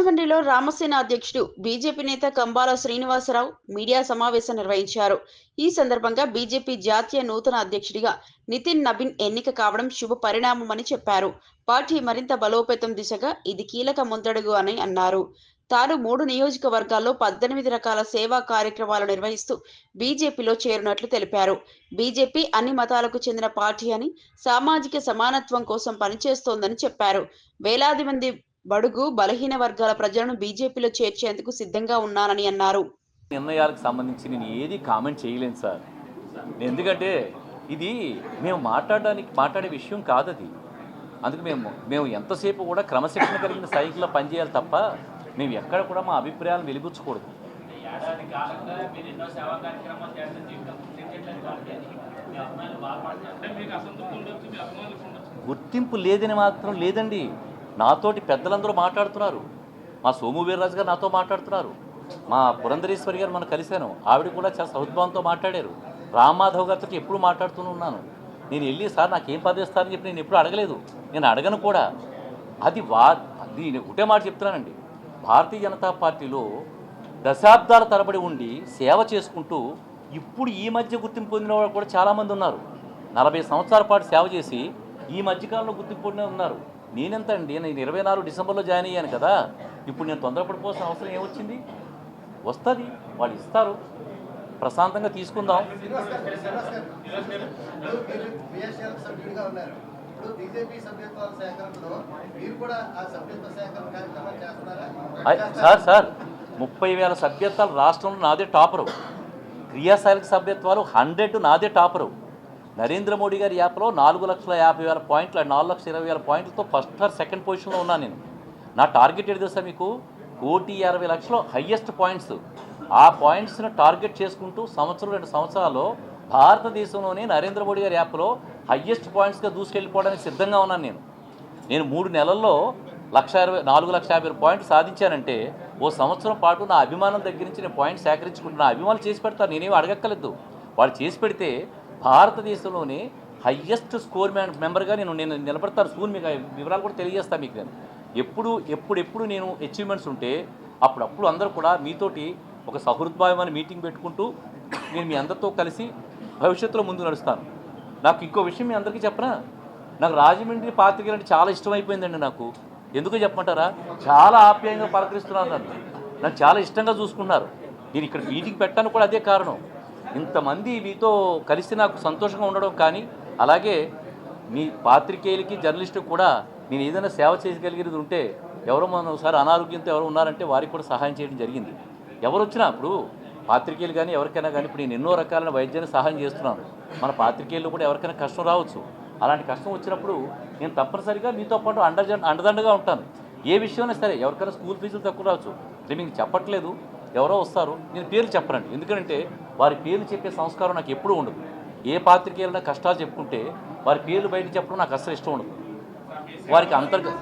రాజమండ్రిలో రామసేన అధ్యక్షుడు బీజేపీ నేత కంబాల శ్రీనివాసరావు మీడియా సమావేశం నిర్వహించారు. ఈ సందర్భంగా బీజేపీ జాతీయ నూతన అధ్యక్షుడిగా నితిన్ నబీన్ ఎన్నిక కావడం శుభ పరిణామమని చెప్పారు. పార్టీ మరింత బలోపేతం దిశగా ఇది కీలక ముందడుగు అని అన్నారు. తాను మూడు నియోజకవర్గాల్లో పద్దెనిమిది రకాల సేవా కార్యక్రమాలు నిర్వహిస్తూ బీజేపీలో చేరినట్లు తెలిపారు. బీజేపీ అన్ని మతాలకు చెందిన పార్టీ అని సామాజిక సమానత్వం కోసం పనిచేస్తోందని చెప్పారు. వేలాది మంది బడుగు బలహీన వర్గాల ప్రజలను బీజేపీలో చేర్చేందుకు సిద్ధంగా ఉన్నానని అన్నారు. నిర్ణయాలకు సంబంధించి నేను ఏది కామెంట్ చేయలేను సార్. ఎందుకంటే ఇది మేము మాట్లాడడానికి మాట్లాడే విషయం కాదు అది. అందుకు మేము మేము ఎంతసేపు కూడా క్రమశిక్షణ కలిగిన సైకిల్లో పనిచేయాలి తప్ప మేము ఎక్కడ కూడా మా అభిప్రాయాలను వెలిబుచ్చకూడదు. గుర్తింపు లేదని మాత్రం లేదండి. నాతోటి పెద్దలందరూ మాట్లాడుతున్నారు. మా సోము వీర్రాజు గారు నాతో మాట్లాడుతున్నారు. మా పురంధరేశ్వరి గారు మనం కలిశాను. ఆవిడ కూడా చాలా సౌద్భావంతో మాట్లాడారు. రామ్మాధవ్ గారితో ఎప్పుడు మాట్లాడుతూనే ఉన్నాను. నేను వెళ్ళి సార్ నాకేం పదవి చెప్పి నేను ఎప్పుడు అడగలేదు. నేను అడగను కూడా. అది వా దీని నేను ఒకటే మాట చెప్తున్నానండి. భారతీయ జనతా పార్టీలో దశాబ్దాల తరబడి ఉండి సేవ చేసుకుంటూ ఇప్పుడు ఈ మధ్య గుర్తింపు పొందిన వాళ్ళు కూడా చాలామంది ఉన్నారు. నలభై సంవత్సరాల పాటు సేవ చేసి ఈ మధ్యకాలంలో గుర్తింపు ఉన్నారు. నేనెంత అండి నేను ఇరవై నాలుగు డిసెంబర్లో జాయిన్ అయ్యాను కదా. ఇప్పుడు నేను తొందరపడిపోవాల్సిన అవసరం ఏమొచ్చింది? వస్తుంది. వాళ్ళు ఇస్తారు. ప్రశాంతంగా తీసుకుందాం. సార్ సార్ ముప్పై వేల సభ్యత్వాలు రాష్ట్రంలో నాదే టాపరు. క్రియాశైలిక సభ్యత్వాలు హండ్రెడ్ నాదే టాపరు. నరేంద్ర మోడీ గారి యాప్లో నాలుగు లక్షల యాభై వేల పాయింట్లు నాలుగు లక్షల ఇరవై వేల పాయింట్లతో ఫస్ట్ ఆర్ సెకండ్ పొజిషన్లో ఉన్నాను నేను. నా టార్గెట్ ఏది తెలుసా మీకు? కోటి అరవై లక్షలు హయ్యెస్ట్ పాయింట్స్. ఆ పాయింట్స్ని టార్గెట్ చేసుకుంటూ సంవత్సరం రెండు సంవత్సరాల్లో భారతదేశంలోనే నరేంద్ర మోడీ గారి యాప్లో హయ్యెస్ట్ పాయింట్స్గా దూసుకెళ్ళిపోవడానికి సిద్ధంగా ఉన్నాను నేను. నేను మూడు నెలల్లో లక్ష ఇరవై నాలుగు లక్ష యాభై పాయింట్లు సాధించానంటే ఓ సంవత్సరం పాటు నా అభిమానం దగ్గర నుంచి నేను పాయింట్ సేకరించుకుంటున్నా అభిమానులు చేసి పెడతారు. నేనేమి అడగక్కర్లేదు. వాళ్ళు చేసి పెడితే భారతదేశంలోనే హయ్యెస్ట్ స్కోర్ మ్యాన్ మెంబర్గా నేను నేను నిలబడతాను. స్కూల్ మీకు వివరాలు కూడా తెలియజేస్తాను మీకు నేను. ఎప్పుడు ఎప్పుడెప్పుడు నేను అచీవ్మెంట్స్ ఉంటే అప్పుడప్పుడు అందరూ కూడా మీతోటి ఒక సహృద్భావమైన మీటింగ్ పెట్టుకుంటూ నేను మీ అందరితో కలిసి భవిష్యత్తులో ముందు నడుస్తాను. నాకు ఇంకో విషయం మీ అందరికీ చెప్పనా? నాకు రాజమండ్రి పాత్రికలు అంటే చాలా ఇష్టమైపోయిందండి నాకు. ఎందుకు చెప్పమంటారా? చాలా ఆప్యాయంగా పలకరిస్తున్నారు నన్ను. నాకు చాలా ఇష్టంగా చూసుకున్నారు. నేను ఇక్కడ మీటింగ్ పెట్టడానికి కూడా అదే కారణం. ఇంతమంది మీతో కలిసి నాకు సంతోషంగా ఉండడం కానీ అలాగే మీ పాత్రికేయులకి జర్నలిస్టుకి కూడా నేను ఏదైనా సేవ చేయగలిగేది ఉంటే ఎవరో మనం ఒకసారి అనారోగ్యంతో ఎవరు ఉన్నారంటే వారికి కూడా సహాయం చేయడం జరిగింది. ఎవరు వచ్చినా ఇప్పుడు పాత్రికేయులు కానీ ఎవరికైనా కానీ ఇప్పుడు నేను ఎన్నో రకాలైన వైద్యాన్ని సహాయం చేస్తున్నాను. మన పాత్రికేయులు కూడా ఎవరికైనా కష్టం రావచ్చు. అలాంటి కష్టం వచ్చినప్పుడు నేను తప్పనిసరిగా మీతో పాటు అండ అండదండగా ఉంటాను. ఏ విషయమైనా సరే ఎవరికైనా స్కూల్ ఫీజులు తక్కువ రావచ్చు. అంటే మీకు చెప్పట్లేదు ఎవరో వస్తారు. నేను పేర్లు చెప్పనండి. ఎందుకంటే వారి పేర్లు చెప్పే సంస్కారం నాకు ఎప్పుడూ ఉండదు. ఏ పాత్రికేయులైనా కష్టాలు చెప్పుకుంటే వారి పేర్లు బయట చెప్పడం నాకు అస్సలు ఇష్టం ఉండదు. వారికి అంతర్గత